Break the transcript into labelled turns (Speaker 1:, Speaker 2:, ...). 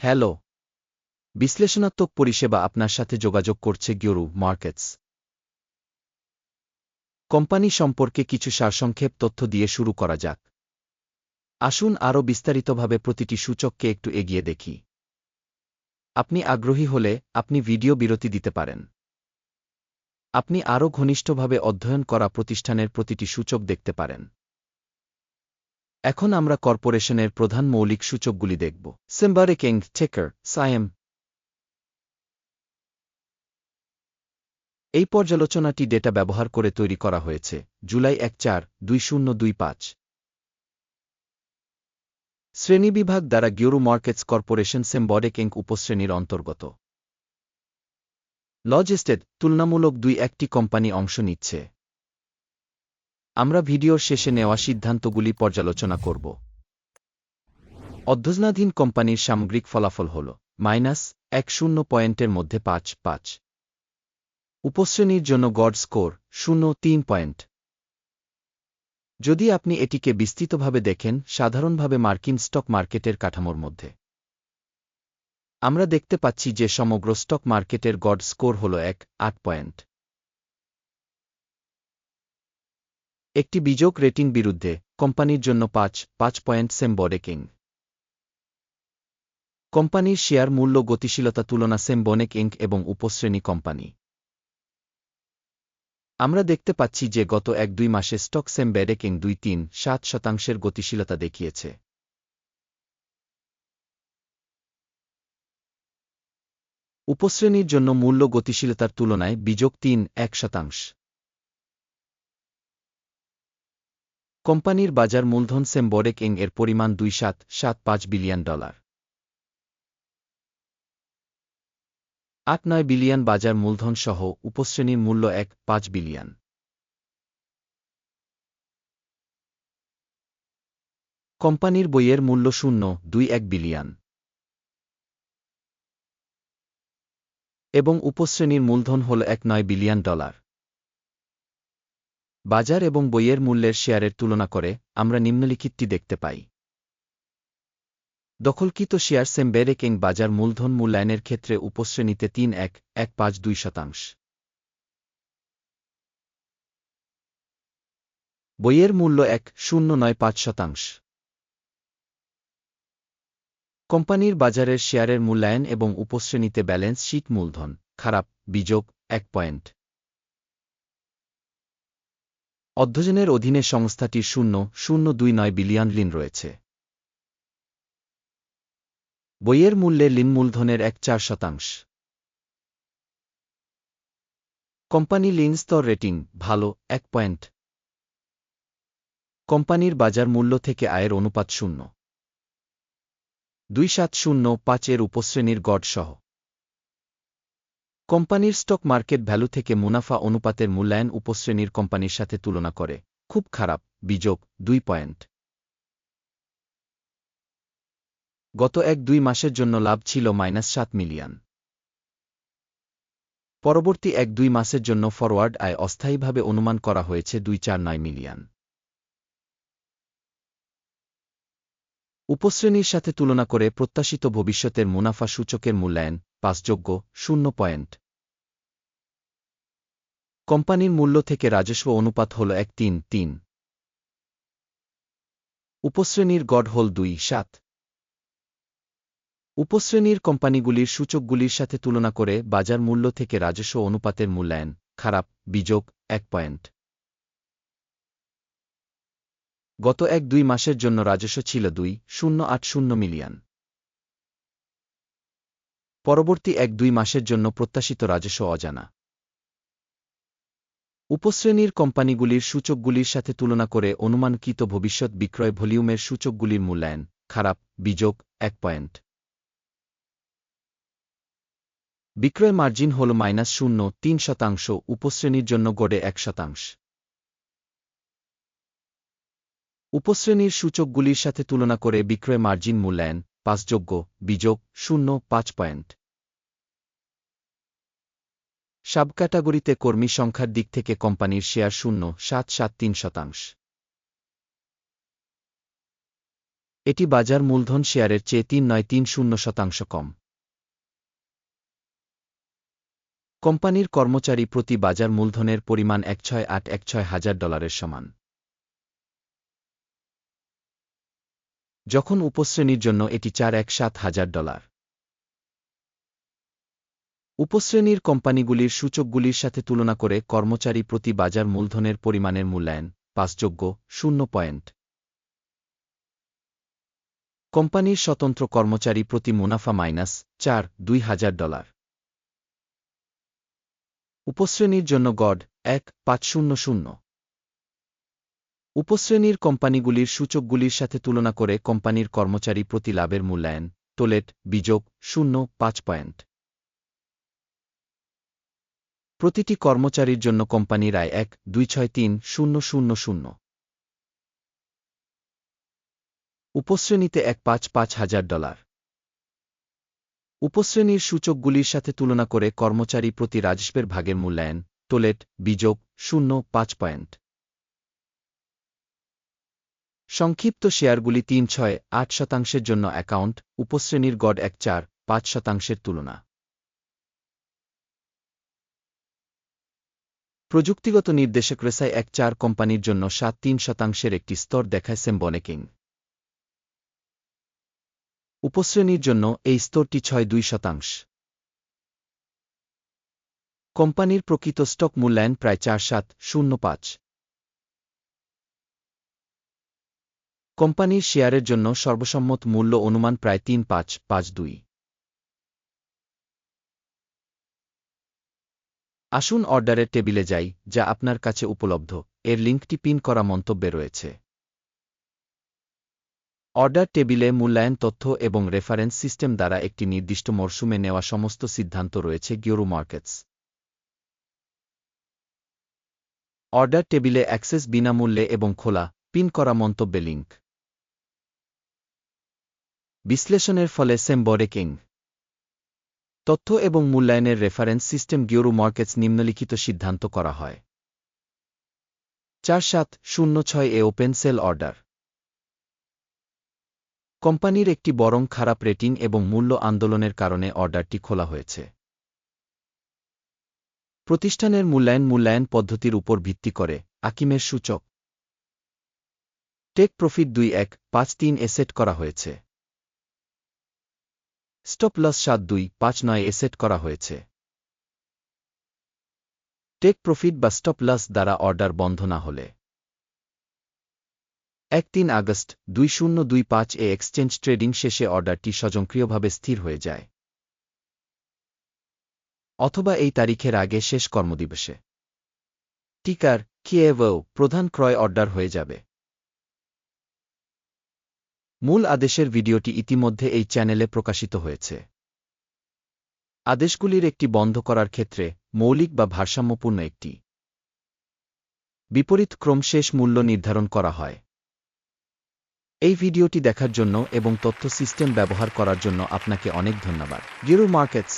Speaker 1: Hello. বিশ্লেষণাত্মক পরিষেবা আপনার সাথে যোগাযোগ করছে গিওরু মার্কেটস। কোম্পানি সম্পর্কে কিছু সারসংক্ষেপ তথ্য দিয়ে শুরু করা যাক। আসুন আরও বিস্তারিতভাবে প্রতিটি সূচককে একটু এগিয়ে দেখি। আপনি আগ্রহী হলে আপনি ভিডিও বিরতি দিতে পারেন। আপনি আরও ঘনিষ্ঠভাবে অধ্যয়ন করা প্রতিষ্ঠানের প্রতিটি সূচক দেখতে পারেন। এখন আমরা কর্পোরেশনের প্রধান মৌলিক সূচকগুলি দেখব। সেম্বারেকিং টেকার সায়েম এই পর্যালোচনাটি ডেটা ব্যবহার করে তৈরি করা হয়েছে, জুলাই এক চার দুই শূন্য দুই পাঁচ। শ্রেণীবিভাগ দ্বারা গিওরু মার্কেটস কর্পোরেশন সেম্বডেক এঙ্ক উপশ্রেণীর অন্তর্গত। লজেস্টেড, তুলনামূলক দুই একটি কোম্পানি অংশ নিচ্ছে। আমরা ভিডিওর শেষে নেওয়া সিদ্ধান্তগুলি পর্যালোচনা করব। অধ্যজনাধীন কোম্পানির সামগ্রিক ফলাফল হল মাইনাস এক শূন্য পয়েন্টের মধ্যে পাঁচ পাঁচ। উপশ্রেণীর জন্য গড স্কোর শূন্য, তিন পয়েন্ট। যদি আপনি এটিকে বিস্তৃতভাবে দেখেন, সাধারণভাবে মার্কিন স্টক মার্কেটের কাঠামোর মধ্যে। আমরা দেখতে পাচ্ছি যে সমগ্র স্টক মার্কেটের গড স্কোর হল এক, আট পয়েন্ট। একটি বিযোগ রেটিং বিরুদ্ধে, কোম্পানির জন্য পাঁচ পাঁচ পয়েন্ট সেমবডেকিং কোম্পানির শেয়ার মূল্য গতিশীলতা তুলনা সেম সেমবনেক ইঙ্ক এবং উপশ্রেণী কোম্পানি। আমরা দেখতে পাচ্ছি যে গত এক দুই মাসে স্টক সেম ব্যাডেকিং দুই তিন, সাত শতাংশের গতিশীলতা দেখিয়েছে। উপশ্রেণীর জন্য মূল্য গতিশীলতার তুলনায় বিযোগ তিন, এক শতাংশ। কোম্পানির বাজার মূলধন সেম বডেক এং এর পরিমাণ দুই সাত সাত পাঁচ বিলিয়ন ডলার। আট নয় বিলিয়ন বাজার মূলধন সহ উপশ্রেণীর মূল্য এক, পাঁচ বিলিয়ন। কোম্পানির বইয়ের মূল্য শূন্য, দুই এক বিলিয়ন। এবং উপশ্রেণীর মূলধন হল এক নয় বিলিয়ন ডলার। বাজার এবং বইয়ের মূল্যের শেয়ারের তুলনা করে, আমরা নিম্নলিখিতটি দেখতে পাই। দখলকৃত শেয়ার সেম সেমবেরেকেং বাজার মূলধন মূল্যায়নের ক্ষেত্রে উপশ্রেণীতে তিন এক এক পাঁচ দুই শতাংশ। বইয়ের মূল্য এক, শূন্য নয় পাঁচ শতাংশ। কোম্পানির বাজারের শেয়ারের মূল্যায়ন এবং উপশ্রেণীতে ব্যালেন্স শীট মূলধন, খারাপ বিযোগ এক পয়েন্ট। অধ্যয়নের অধীনে সংস্থাটির শূন্য শূন্য দুই নয় বিলিয়ন লিন রয়েছে। বইয়ের মূল্যে লিন মূলধনের এক চার শতাংশ। কোম্পানি লিন স্তর রেটিং, ভালো, এক পয়েন্ট। কোম্পানির বাজার মূল্য থেকে আয়ের অনুপাত শূন্য। দুই সাত শূন্য পাঁচের উপশ্রেণীর গড় সহ। কোম্পানির স্টক মার্কেট ভ্যালু থেকে মুনাফা অনুপাতের মূল্যায়ন উপশ্রেণীর কোম্পানির সাথে তুলনা করে। খুব খারাপ। বিযোগ দুই পয়েন্ট। গত এক দুই মাসের জন্য লাভ ছিল মাইনাস সাত মিলিয়ন। পরবর্তী এক দুই মাসের জন্য ফরওয়ার্ড আয় অস্থায়ীভাবে অনুমান করা হয়েছে দুই চার নয় মিলিয়ন। উপশ্রেণীর সাথে তুলনা করে প্রত্যাশিত ভবিষ্যতের মুনাফা সূচকের মূল্যায়ন পাসযোগ্য শূন্য পয়েন্ট। কোম্পানির মূল্য থেকে রাজস্ব অনুপাত হল এক তিন তিন। উপশ্রেণীর গড় হল দুই সাত। উপশ্রেণীর কোম্পানিগুলির সূচকগুলির সাথে তুলনা করে বাজার মূল্য থেকে রাজস্ব অনুপাতের মূল্যায়ন খারাপ, বিযোগ এক পয়েন্ট। গত এক দুই মাসের জন্য রাজস্ব ছিল দুই, শূন্য আট শূন্য মিলিয়ন। পরবর্তী এক দুই মাসের জন্য প্রত্যাশিত রাজস্ব অজানা। উপশ্রেণীর কোম্পানিগুলির সূচকগুলির সাথে তুলনা করে অনুমানকৃত ভবিষ্যৎ বিক্রয় ভলিউমের সূচকগুলির মূল্যায়ন খারাপ বিযোগ এক পয়েন্ট। বিক্রয় মার্জিন হল মাইনাস শূন্য, তিন শতাংশ, উপশ্রেণীর জন্য গড়ে এক শতাংশ। উপশ্রেণীর সূচকগুলির সাথে তুলনা করে বিক্রয় মার্জিন মূল্যায়ন, পাঁচযোগ্য, বিযোগ, শূন্য, পাঁচ পয়েন্ট। সাব ক্যাটাগরিতে কর্মী সংখ্যার দিক থেকে কোম্পানির শেয়ার শূন্য, সাত সাত, তিন শতাংশ। এটি বাজার মূলধন শেয়ারের চেয়ে তিন, নয়, তিন, শূন্য শতাংশ কম। কোম্পানির কর্মচারী প্রতি বাজার মূলধনের পরিমাণ এক, ছয়, আট, এক, ছয় হাজার ডলারের সমান। যখন উপশ্রেণীর জন্য এটি চার এক সাত হাজার ডলার। উপশ্রেণীর কোম্পানিগুলির সূচকগুলির সাথে তুলনা করে কর্মচারী প্রতি বাজার মূলধনের পরিমাণের মূল্যায়ন পাঁচযোগ্য, শূন্য পয়েন্ট। কোম্পানির স্বতন্ত্র কর্মচারী প্রতি মুনাফা মাইনাস চার, দুই হাজার ডলার। উপশ্রেণীর জন্য গড এক, পাঁচ শূন্য শূন্য। উপশ্রেণীর কোম্পানিগুলির সূচকগুলির সাথে তুলনা করে কোম্পানির কর্মচারী প্রতি লাভের মূল্যায়ন টোলেট বিযোগ, শূন্য, পাঁচ পয়েন্ট। প্রতিটি কর্মচারীর জন্য কোম্পানির আয় এক, দুই, ছয়, তিন, শূন্য শূন্য শূন্য। উপশ্রেণীতে এক, পাঁচ পাঁচ হাজার ডলার। উপশ্রেণীর সূচকগুলির সাথে তুলনা করে কর্মচারী প্রতি রাজস্বের ভাগের মূল্যায়ন টোলেট বিযোগ, শূন্য, পাঁচ পয়েন্ট। সংক্ষিপ্ত শেয়ারগুলি তিন ছয় আট শতাংশের জন্য অ্যাকাউন্ট, উপশ্রেণীর গড় এক চার, পাঁচ শতাংশের তুলনা। প্রযুক্তিগত নির্দেশক রেসাই এক চার কোম্পানির জন্য সাত তিন শতাংশের একটি স্তর দেখায় সেম্বনেকিং উপশ্রেণীর জন্য এই স্তরটি ছয় দুই শতাংশ। কোম্পানির প্রকৃত স্টক মূল্যায়ন প্রায় চার সাত, শূন্য পাঁচ। কোম্পানির শেয়ারের জন্য সর্বসম্মত মূল্য অনুমান প্রায় তিন পাঁচ পাঁচ দুই। আসুন অর্ডারের টেবিলে যাই, যা আপনার কাছে উপলব্ধ। এর লিঙ্কটি পিন করা মন্তব্যে রয়েছে। অর্ডার টেবিলে মূল্যায়ন তথ্য এবং রেফারেন্স সিস্টেম দ্বারা একটি নির্দিষ্ট মরশুমে নেওয়া সমস্ত সিদ্ধান্ত রয়েছে গিওরু মার্কেটস। অর্ডার টেবিলে অ্যাক্সেস বিনামূল্যে এবং খোলা, পিন করা মন্তব্যে লিঙ্ক। বিশ্লেষণের ফলে সেমবরেকিং, তথ্য এবং মূল্যায়নের রেফারেন্স সিস্টেম গিওরু মার্কেটস নিম্নলিখিত সিদ্ধান্ত করা হয়। চার সাত শূন্য ছয় এ ওপেন সেল অর্ডার। কোম্পানির একটি বরং খারাপ রেটিং এবং মূল্য আন্দোলনের কারণে অর্ডারটি খোলা হয়েছে। প্রতিষ্ঠানের মূল্যায়ন মূল্যায়ন পদ্ধতির উপর ভিত্তি করে আকিমের সূচক। টেক প্রফিট দুই এক পাঁচ তিন এ সেট করা হয়েছে। স্টপ লস সাত দুই পাঁচ নয় এ সেট করা হয়েছে। টেক প্রফিট বা স্টপ লস দ্বারা অর্ডার বন্ধ না হলে। এক তিন আগস্ট দুই শূন্য দুই পাঁচ এ এক্সচেঞ্জ ট্রেডিং শেষে অর্ডারটি স্বয়ংক্রিয়ভাবে স্থির হয়ে যায়। অথবা এই তারিখের আগে শেষ কর্মদিবসে। টিকার, কিয়েভও প্রধান ক্রয় অর্ডার হয়ে যাবে। মূল আদেশের ভিডিওটি ইতিমধ্যে এই চ্যানেলে প্রকাশিত হয়েছে। আদেশগুলির একটি বন্ধ করার ক্ষেত্রে মৌলিক বা ভারসাম্যপূর্ণ একটি। বিপরীত ক্রম শেষ মূল্য নির্ধারণ করা হয়। এই ভিডিওটি দেখার জন্য এবং তথ্য সিস্টেম ব্যবহার করার জন্য আপনাকে অনেক ধন্যবাদ। গিরু মার্কেটস